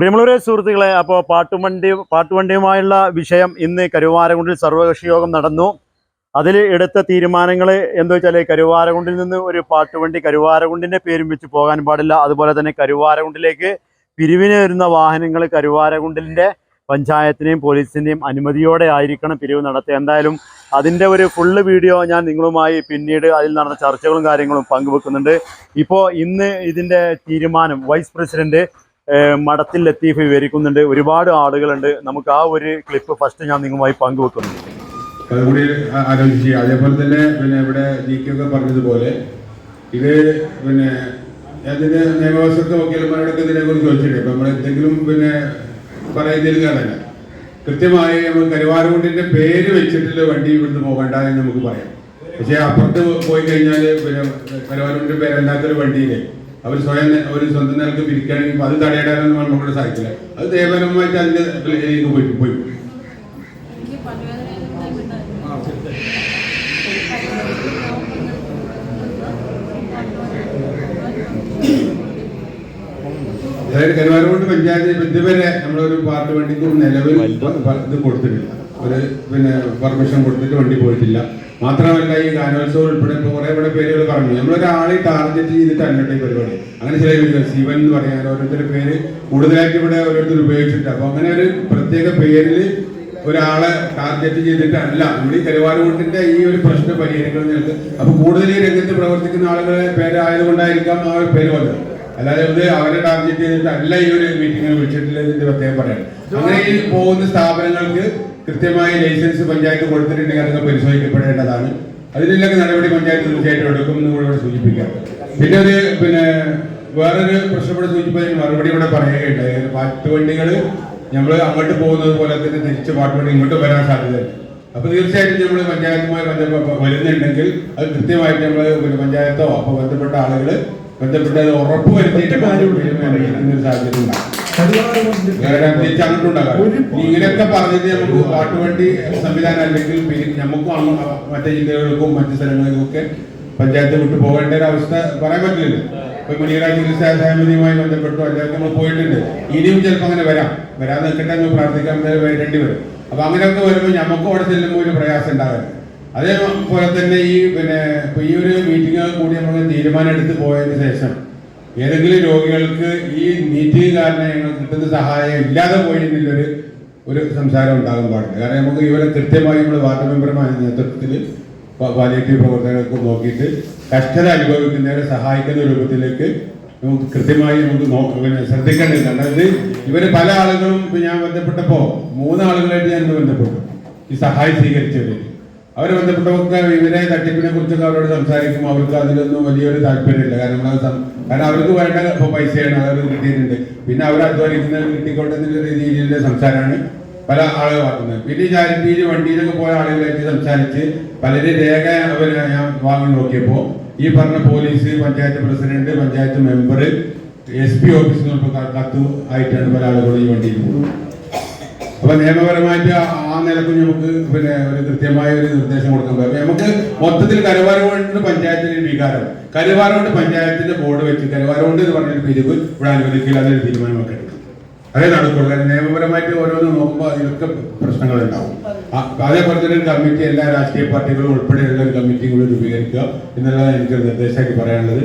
പ്രിയമുള്ളവരെ സുഹൃത്തുക്കളെ അപ്പോൾ പാട്ടുവണ്ടി പാട്ടുവണ്ടിയുമായുള്ള വിഷയം ഇന്ന് കരുവാരകുണ്ടിൽ സർവകക്ഷി യോഗം നടന്നു. അതിൽ എടുത്ത തീരുമാനങ്ങൾ എന്താ വെച്ചാൽ കരുവാരകുണ്ടിൽ നിന്ന് ഒരു പാട്ടുവണ്ടി കരുവാരകുണ്ടിന്റെ പേരും വെച്ച് പോകാൻ പാടില്ല. അതുപോലെ തന്നെ കരുവാരകുണ്ടിലേക്ക് പിരിവിന് വരുന്ന വാഹനങ്ങൾ കരുവാരകുണ്ടിന്റെ പഞ്ചായത്തിനെയും പോലീസിന്റെയും അനുമതിയോടെ ആയിരിക്കണം പിരിവ് നടത്തുക. എന്തായാലും അതിന്റെ ഒരു ഫുള്ള് വീഡിയോ ഞാൻ നിങ്ങളുമായി പിന്നീട് അതിൽ നടന്ന ചർച്ചകളും കാര്യങ്ങളും പങ്കുവെക്കുന്നുണ്ട്. ഇപ്പോൾ ഇന്ന് ഇതിന്റെ തീരുമാനം വൈസ് പ്രസിഡന്റ് ഏഹ് മഠത്തിൽ ലത്തീഫ് വിവരിക്കുന്നുണ്ട്. ഒരുപാട് ആളുകളുണ്ട്. നമുക്ക് ആ ഒരു ക്ലിപ്പ് ഫസ്റ്റ് ഞാൻ നിങ്ങളുമായി പങ്കുവെക്കുന്നു. അതുകൂടി ആലോചിച്ച്. അതേപോലെ തന്നെ പിന്നെ ഇവിടെ ജി കെ ഒക്കെ പറഞ്ഞതുപോലെ ഇത് പിന്നെ അതിന് നിയമവശത്തെ വക്കീലന്മാരോടൊക്കെ ഇതിനെ കുറിച്ച് ചോദിച്ചിട്ടുണ്ട് നമ്മൾ എന്തെങ്കിലും പിന്നെ പറയുന്നില്ല കൃത്യമായി നമ്മൾ കരുവാരകുണ്ടിന്റെ പേര് വെച്ചിട്ടുള്ള വണ്ടി ഇവിടുന്ന് പോകണ്ട എന്ന് നമുക്ക് പറയാം. പക്ഷെ അപ്പുറത്ത് പോയി കഴിഞ്ഞാൽ പിന്നെ കരുവാരകുണ്ടിന്റെ പേരല്ലാത്തൊരു വണ്ടിയിലെ അവർ സ്വയം അവർ സ്വന്തം നിലയ്ക്ക് പിരിക്കുകയാണെങ്കിൽ അത് തടയിടാനൊന്നും നമ്മളോട് സാധിക്കില്ല അത് ദേവനമായിട്ട് അതിന്റെ ഇതിലേക്ക് പോയി പോയി. കരുവാരക്കുണ്ട് പഞ്ചായത്ത് ഇതുവരെ നമ്മളൊരു പാർട്ടി വണ്ടിക്ക് നിലവിൽ ഇത് കൊടുത്തിട്ടില്ല. ഒരു പിന്നെ പെർമിഷൻ കൊടുത്തിട്ട് വണ്ടി പോയിട്ടില്ല. മാത്രമല്ല ഈ ഗാനോത്സവം ഉൾപ്പെടെ ഇപ്പൊ കുറെ ഇവിടെ പേരുകൾ പറഞ്ഞു നമ്മളൊരാളെ ടാർഗറ്റ് ചെയ്തിട്ടല്ല ഈ പരിപാടി. അങ്ങനെ ചില ശിവൻ എന്ന് പറയാൻ ഓരോരുത്തരുടെ പേര് കൂടുതലായിട്ട് ഇവിടെ ഓരോരുത്തർ ഉപയോഗിച്ചിട്ടുണ്ട്. അപ്പൊ അങ്ങനെ ഒരു പ്രത്യേക പേരിൽ ഒരാളെ ടാർഗറ്റ് ചെയ്തിട്ടല്ല. നമ്മൾ ഈ കരുവാരക്കുണ്ടിന്റെ ഈ ഒരു പ്രശ്നം പരിഹരിക്കണം എന്നുള്ളത് അപ്പൊ കൂടുതൽ രംഗത്ത് പ്രവർത്തിക്കുന്ന ആളുകളെ പേരായതുകൊണ്ടായിരിക്കാം ആ പേര് വന്നത്. അല്ലാതെ ഇത് അവരെ ടാർഗറ്റ് ചെയ്തിട്ടല്ല ഈ ഒരു മീറ്റിംഗിൽ വിളിച്ചിട്ടില്ലെന്ന് പ്രത്യേകം പറയാം അങ്ങനെ ഈ പോകുന്ന സ്ഥാപനങ്ങൾക്ക് കൃത്യമായി ലൈസൻസ് പഞ്ചായത്ത് കൊടുത്തിട്ടുണ്ടെങ്കിൽ അതൊക്കെ പരിശോധിക്കപ്പെടേണ്ടതാണ്. അതിനെല്ലാം നടപടി പഞ്ചായത്ത് തീർച്ചയായിട്ടും എടുക്കും എന്ന് കൂടെ ഇവിടെ സൂചിപ്പിക്കാം. പിന്നെ ഒരു പിന്നെ വേറൊരു പ്രശ്നം ഇവിടെ സൂചിപ്പിച്ചതിന് മറുപടി ഇവിടെ പറയുകയുണ്ടായി. പാട്ടുവണ്ടികൾ നമ്മൾ അങ്ങോട്ട് പോകുന്നത് പോലെ തന്നെ തിരിച്ച് പാട്ടുവണ്ടി ഇങ്ങോട്ട് വരാൻ സാധ്യതയുണ്ട്. അപ്പൊ തീർച്ചയായിട്ടും നമ്മൾ പഞ്ചായത്തുമായി ബന്ധപ്പെട്ട് വരുന്നുണ്ടെങ്കിൽ അത് കൃത്യമായിട്ട് നമ്മൾ പഞ്ചായത്തോ അപ്പൊ ബന്ധപ്പെട്ട ആളുകൾ ബന്ധപ്പെട്ട് ഉറപ്പ് വരുത്തിയിട്ട് ഇനി ഇങ്ങനെയൊക്കെ പറഞ്ഞിട്ട് നമുക്ക് പാട്ടുവണ്ടി സംവിധാനം അല്ലെങ്കിൽ നമുക്കും മറ്റേ ജില്ലകൾക്കും മറ്റു സ്ഥലങ്ങളിലും ഒക്കെ പഞ്ചായത്ത് വിട്ടു പോകേണ്ട ഒരു അവസ്ഥ പറയാൻ പറ്റില്ല ഇപ്പൊ മുനിയറ ചികിത്സാ സമിതിയുമായി ബന്ധപ്പെട്ടു അല്ലാതെ നമ്മൾ പോയിട്ടുണ്ട്. ഇനിയും ചിലപ്പോൾ അങ്ങനെ വരാം. വരാൻ നിൽക്കട്ടെ എന്ന് പ്രാർത്ഥിക്കാൻ വരേണ്ടി വരും. അപ്പൊ അങ്ങനെയൊക്കെ വരുമ്പോൾ നമുക്കും അവിടെ ചെല്ലുമ്പോൾ ഒരു പ്രയാസം ഉണ്ടാകരുത് അതേപോലെ തന്നെ ഈ പിന്നെ ഇപ്പൊ ഈ ഒരു മീറ്റിംഗ് കൂടി നമ്മൾ തീരുമാനം എടുത്ത് പോയതിന് ശേഷം ഏതെങ്കിലും രോഗികൾക്ക് ഈ മീറ്റിംഗ് കാരണം ഞങ്ങൾ കിട്ടുന്ന സഹായം ഇല്ലാതെ പോയി ഒരു സംസാരം ഉണ്ടാകാൻ പാടില്ല. കാരണം നമുക്ക് ഇവരെ കൃത്യമായി നമ്മൾ വാർഡ് മെമ്പർമാരുടെ നേതൃത്വത്തിൽ പാലിയേറ്റീവ് പ്രവർത്തകർക്ക് നോക്കിയിട്ട് കഷ്ടത അനുഭവിക്കുന്നവരെ സഹായിക്കുന്ന രൂപത്തിലേക്ക് നമുക്ക് കൃത്യമായി നമുക്ക് നോക്ക. പിന്നെ ശ്രദ്ധിക്കേണ്ടത് ഇത് ഇവർ പല ആളുകളും ഞാൻ ബന്ധപ്പെട്ടപ്പോ മൂന്നാളുകളായിട്ട് ഞാൻ ബന്ധപ്പെട്ടു. ഈ സഹായം സ്വീകരിച്ചവര് അവരെ ബന്ധപ്പെട്ടവർക്ക് ഇവരെ തട്ടിപ്പിനെ കുറിച്ചൊക്കെ അവരോട് സംസാരിക്കും. അവർക്ക് അതിലൊന്നും വലിയൊരു താല്പര്യമില്ല. കാരണം കാരണം അവർക്ക് വേണ്ട പൈസയാണ്. അവർ കിട്ടിയിട്ടുണ്ട്. പിന്നെ അവർ അധ്വാനിക്കുന്നത് കിട്ടിക്കോട്ടെ എന്നുള്ള രീതിയിലുള്ള സംസാരമാണ് പല ആളുകൾ ആക്കുന്നത്. പിന്നെ ചാരിറ്റിയിൽ വണ്ടിയിലൊക്കെ പോയ ആളുകളായിട്ട് സംസാരിച്ച് പലരും രേഖ അവർ ഞാൻ വാങ്ങി നോക്കിയപ്പോൾ ഈ പറഞ്ഞ police panchayat president panchayat member S P ഓഫീസിൽ നിന്ന് കത്ത് ആയിട്ടാണ് പല ആളുകളും ഈ വണ്ടിയിൽ പോകുന്നത് അപ്പൊ നിയമപരമായിട്ട് ആ- നിലയ്ക്ക് നമുക്ക് പിന്നെ ഒരു കൃത്യമായ ഒരു നിർദ്ദേശം കൊടുക്കാൻ പറ്റും നമുക്ക് മൊത്തത്തിൽ കരുവാരകൊണ്ട് പഞ്ചായത്തിന്റെ വികാരം. കരുവാരകൊണ്ട് പഞ്ചായത്തിന്റെ ബോർഡ് വെച്ച് കരുവാരകൊണ്ട് എന്ന് പറഞ്ഞൊരു പിരിവ് ഇവിടെ അനുവദിക്കില്ല ഒരു തീരുമാനമൊക്കെ എടുക്കും. അതേ നടക്കുള്ളൂ. നിയമപരമായിട്ട് ഓരോന്ന് നോക്കുമ്പോൾ അതിലൊക്കെ പ്രശ്നങ്ങൾ ഉണ്ടാവും അതേപോലെ തന്നെ ഒരു കമ്മിറ്റി എല്ലാ രാഷ്ട്രീയ പാർട്ടികളും ഉൾപ്പെടെയുള്ള ഒരു കമ്മിറ്റി കൂടി രൂപീകരിക്കുക എന്നുള്ളതാണ് എനിക്ക് നിർദ്ദേശമായിട്ട് പറയാനുള്ളത്.